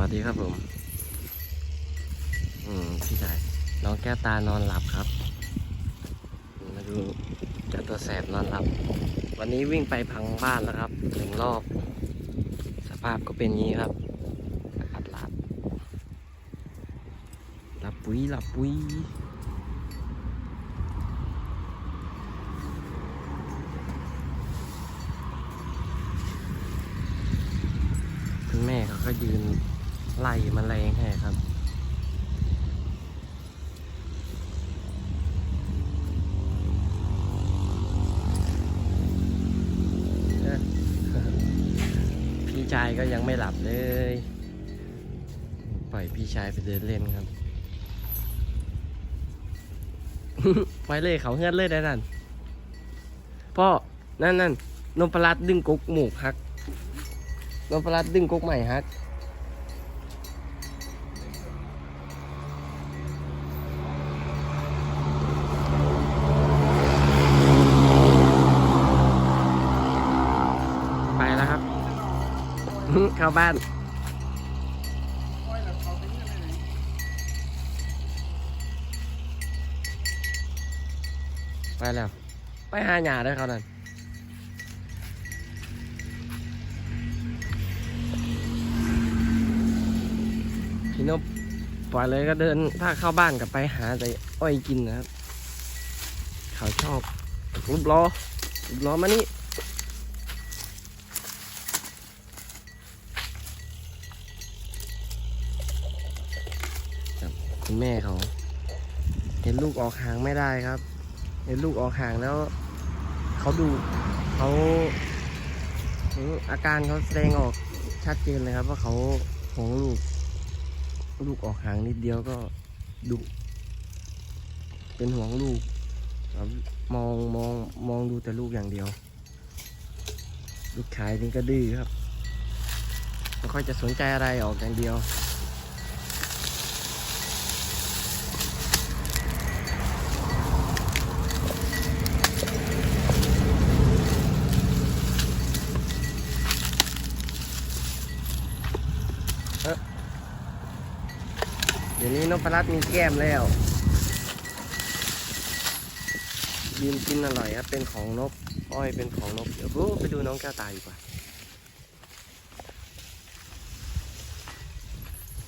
วัสดีครับผม อืมพี่ชายน้องแก้วตานอนหลับครับ มาดูเจ้าตัวแสบนอนหลับ วันนี้วิ่งไปพังบ้านแล้วครับหนึ่งรอบ สภาพก็เป็นอย่างนี้ครับอัดหลับหลับปุ๋ยหลับปุ๋ยแม่เขาก็ยืน ไล่แมลงให้ครับ พี่ชายก็ยังไม่หลับเลย ปล่อยพี่ชายไปเดินเล่นครับ ไปเลยเขาเฮือนเลยได้นั่นพ่อ นั่นนั่นนมปลารัดดึงกุกหมูกฮักนมปลารัดดึงกุกใหม่ฮัก เข้าบ้าน ไปแล้ว ไปหาหยาด้วยเขานั่นพี่นบปล่อยเลยก็เดิน ถ้าเข้าบ้านกับไปหาแต่อ้อยกินนะครับ เขาชอบรูปล้อรูปล้อมานี่ คุณแม่เขา เห็นลูกออกห่างไม่ได้ครับ เห็นลูกออกห่างแล้วเขาดูเขาอาการเขาแสดงออกชัดเจนเลยครับ ว่าเขาหวงลูก ลูกออกห่างนิดเดียวก็ดุเป็นห่วงลูกครับมองมองมองดูแต่ลูกอย่างเดียว ลูกชายนี่ก็ดื้อครับไม่ค่อยจะสนใจอะไรออกอย่างเดียว เดี๋ยวนี้น พรัตน์มีแก้มแล้วยืนกินอร่อยครับเป็นของนก อ้อยเป็นของนก เดี๋ยวไปดูน้องแก้วตาดีกว่า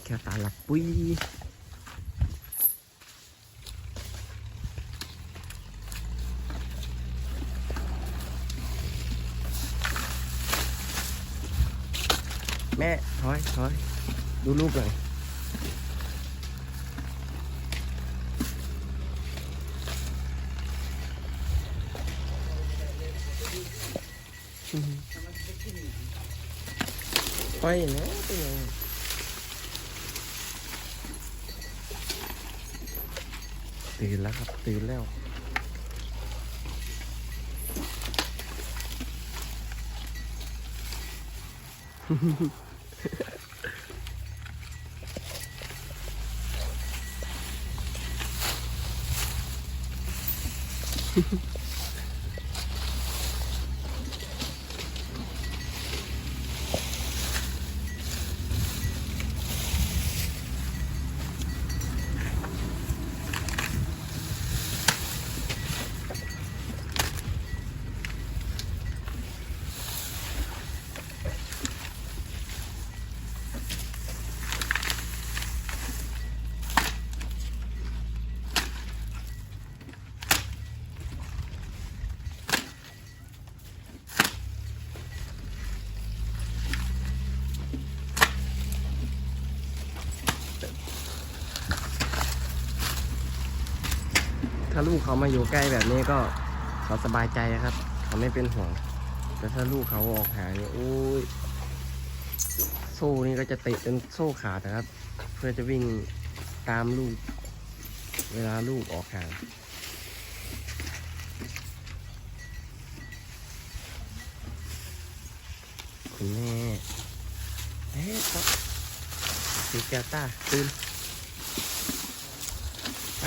แก้วตาหลับปุ้ยแม่ถอยถอยดูลูกหน่อย ไปนะไปยังตื่นแล้วครับตื่นแล้ว ถ้าลูกเขามาอยู่ใกล้แบบนี้ก็เขาสบายใจครับ เขาไม่เป็นห่วง แต่ถ้าลูกเขาออกห่างเนี่ยโอ้ยโซ่นี่ก็จะเตะจนโซ่ขาดนะครับ เพื่อจะวิ่งตามลูก เวลาลูกออกห่างคุณแม่เอ๊ะครับสีแก้วตาตื่นไป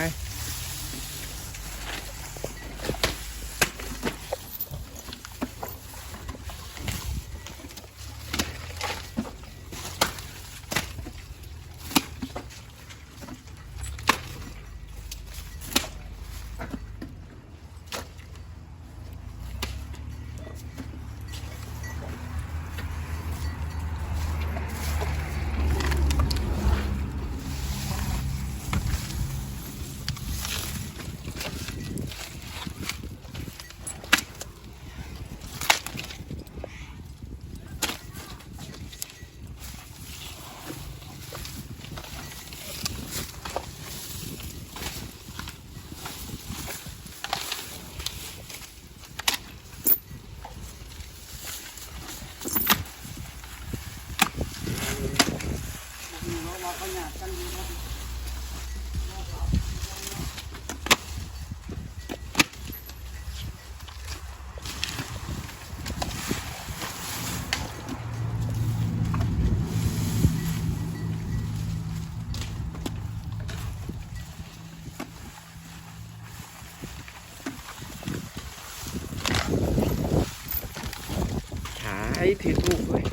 ขาให้ถือถูกด้วย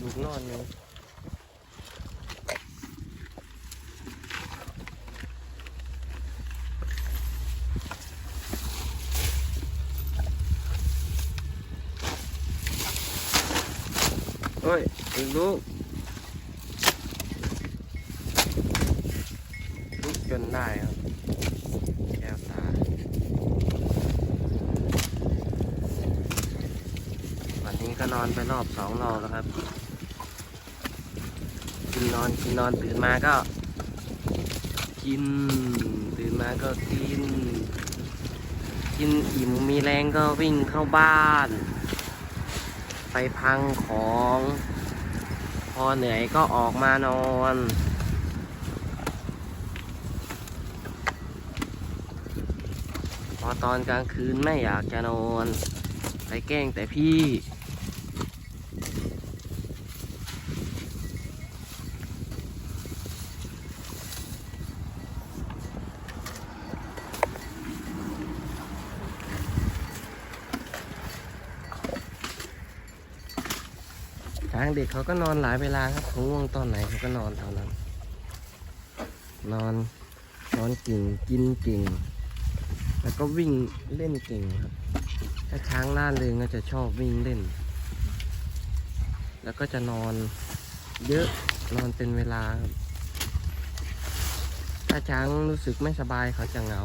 ลูกนอนเลยโอ้ยอีกลูกลูกจนได้ครับ แก้วตา วันนี้ก็น อนไปรอบสองรอบแล้วครับ กินนอนกินนอนตื่นมาก็ กิน ตื่นมาก็กิน กินอิ่มมีแรงก็วิ่งเข้าบ้าน ไปพังของ พอเหนื่อยก็ออกมานอนพอตอนกลางคืนไม่อยากจะนอน ไปแกล้งแต่พี่ ทางเด็กเขาก็นอนหลายเวลาครับเขาง่วงตอนไหนเขาก็นอนตอนนั้น นอนนอนเก่งกินเก่ง แล้วก็วิ่งเล่นเก่งครับ ถ้าช้างล่าเริงก็จะชอบวิ่งเล่น แล้วก็จะนอนเยอะนอนเป็นเวลาครับถ้าช้างรู้สึกไม่สบายเขาจะเหงา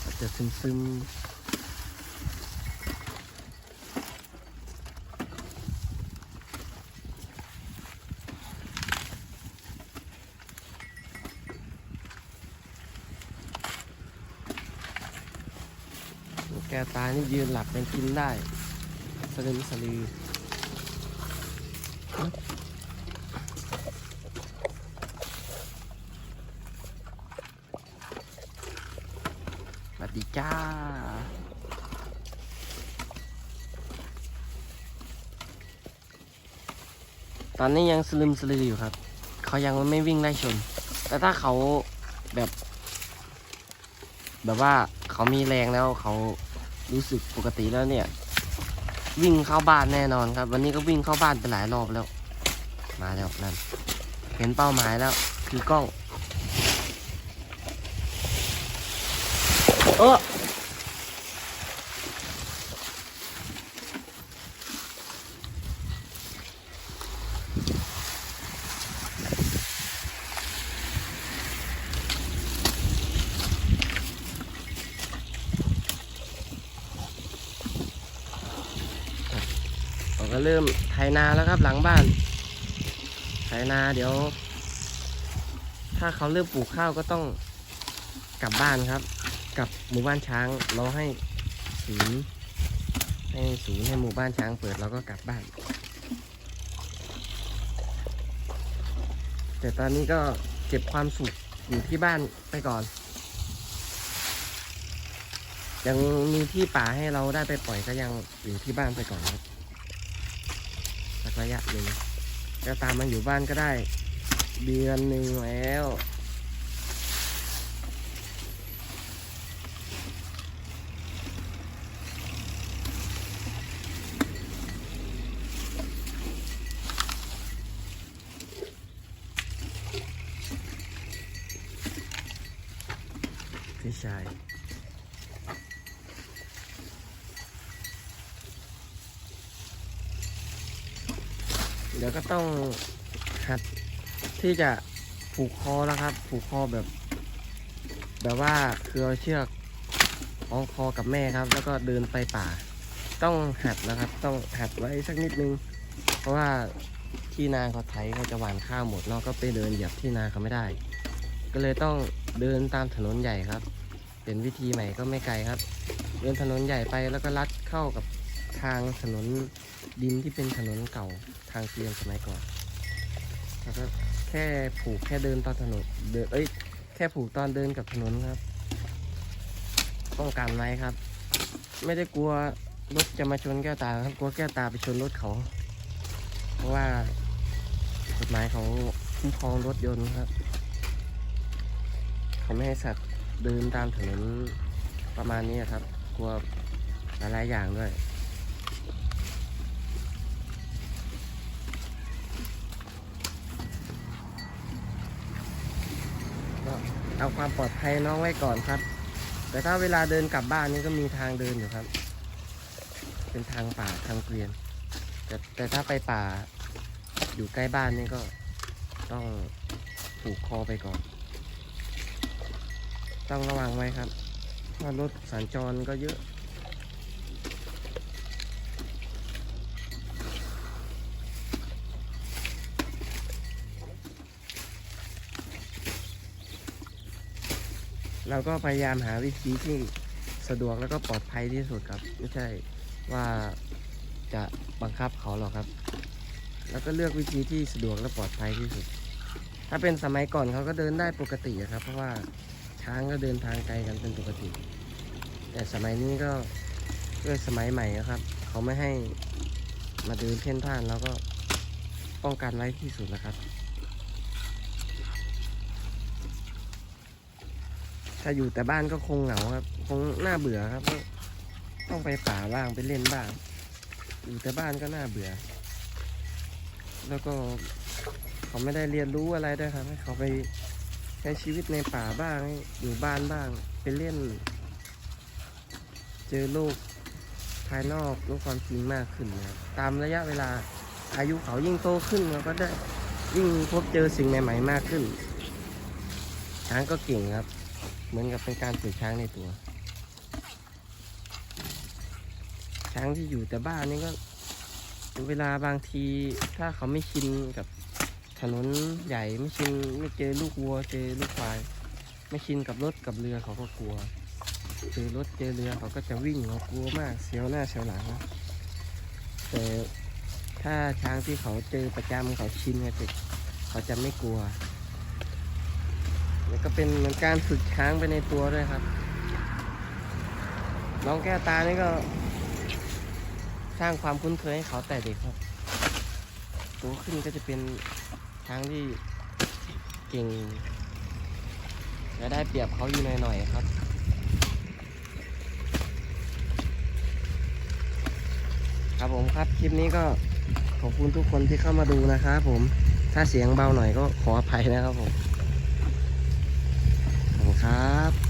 เขาจะซึมซึมแกวตา นี่ยืนหลับเป็นกินได้สลึมสลือสวัสดีจ้าตอนนี้ยังสลึมสลืออยู่ครับ เขายังไม่วิ่งไล่ชน แต่ถ้าเขาแบบ แบบว่าเขามีแรงแล้วเขา รู้สึกปกติแล้วเนี่ย วิ่งเข้าบ้านแน่นอนครับ วันนี้ก็วิ่งเข้าบ้านไปหลายรอบแล้ว มาแล้วนั่นเห็นเป้าหมายแล้ว คือกล้อง เออ ก็เริ่มไถนาแล้วครับหลังบ้าน ไถนาเดี๋ยว ถ้าเขาเริ่มปลูกข้าวก็ต้องกลับบ้านครับ กลับหมู่บ้านช้างเราให้ศูนย์ให้ศูนย์ให้หมู่บ้านช้างเปิดเราก็กลับบ้าน แต่ตอนนี้ก็เก็บความสุขอยู่ที่บ้านไปก่อน ยังมีที่ป่าให้เราได้ไปปล่อยก็ยังอยู่ที่บ้านไปก่อนครับ ระยะหนึ่งก็ตามมันอยู่บ้านก็ได้ เดือนหนึ่งแล้วพี่ชาย ดี๋ยวก็ต้องหัดที่จะผูกคอแล้วครับ ผูกคอแบบ แบบว่าคือเอาเชือกคล้องคอกับแม่ครับ แล้วก็เดินไปป่า ต้องหัดนะครับ ต้องหัดไว้สักนิดนึง เพราะว่าที่นาเขาไถเขาจะหว่านข้าวหมดเนาะก็ไปเดินเหยียบที่นาเขาไม่ได้ ก็เลยต้องเดินตามถนนใหญ่ครับ เป็นวิธีใหม่ก็ไม่ไกลครับ เดินถนนใหญ่ไปแล้วก็ลัดเข้ากับทางถนน ดินที่เป็นถนนเก่าทางเกวียนสมัยก่อน แล้วก็แค่ผูกแค่เดินตอนถนนเดินเอ้ยแค่ผูกตอนเดินกับถนนครับป้องกันไว้ครับ ไม่ได้กลัวรถจะมาชนแก้วตาครับกลัวแก้วตาไปชนรถเขา เพราะว่ากฎหมายเขาคุ้มครองรถยนต์ครับเขาไม่ให้สัตว์เดินตามถนนประมาณนี้ครับ กลัวหลายๆอย่างด้วย ก็ เอาความปลอดภัยน้องไว้ก่อนครับ แต่ถ้าเวลาเดินกลับบ้านนี่ก็มีทางเดินอยู่ครับ เป็นทางป่าทางเกวียน แต่แต่ถ้าไปป่าอยู่ใกล้บ้านนี่ก็ต้องผูกคอไปก่อน ต้องระวังไว้ครับเพราะรถสัญจรก็เยอะ เราก็พยายามหาวิธีที่สะดวกแล้วก็ปลอดภัยที่สุดครับ ไม่ใช่ว่าจะบังคับเขาหรอกครับ แล้วก็เลือกวิธีที่สะดวกและปลอดภัยที่สุด ถ้าเป็นสมัยก่อนเขาก็เดินได้ปกติครับ เพราะว่าช้างก็เดินทางไกลกันเป็นปกติ แต่สมัยนี้ก็ด้วยสมัยใหม่นะครับ เขาไม่ให้มาเดินเพ่นพ่านแล้วก็ป้องกันไว้ที่สุดนะครับ ถ้าอยู่แต่บ้านก็คงเหงาครับ คงน่าเบื่อครับ ต้องไปป่าบ้างไปเล่นบ้าง อยู่แต่บ้านก็น่าเบื่อ แล้วก็เขาไม่ได้เรียนรู้อะไรด้วยครับให้เขาไปใช้ชีวิตในป่าบ้าง อยู่บ้านบ้าง ไปเล่น เจอโลกภายนอกรู้ความจริงมากขึ้นนะครับตามระยะเวลาอายุเขายิ่งโตขึ้นเราก็ได้ยิ่งพบเจอสิ่งใหม่ ๆ มากขึ้นช้างก็เก่งครับ เหมือนกับเป็นการฝึกช้างในตัว ช้างที่อยู่แต่บ้านนี่ก็ เวลาบางทีถ้าเขาไม่ชินกับถนนใหญ่ไม่ชินไม่เจอลูกวัว เจอลูกควาย ไม่ชินกับรถกับเรือเขาก็กลัว เจอรถเจอเรือเขาก็จะวิ่งเขากลัวมากเสียวหน้าเสียวหลังแต่ถ้าช้างที่เขาเจอประจำเขาชินไงติเขาจะไม่กลัว แล้วก็เป็นเหมือนการฝึกช้างไปในตัวด้วยครับ น้องแก้วตานี่ก็ สร้างความคุ้นเคยให้เขาแต่เด็กครับโตขึ้นก็จะเป็นช้างที่เก่งและได้เปรียบเขาอยู่หน่อยๆครับครับผมครับคลิปนี้ก็ขอบคุณทุกคนที่เข้ามาดูนะครับผมถ้าเสียงเบาหน่อยก็ขออภัยนะครับผม ครับ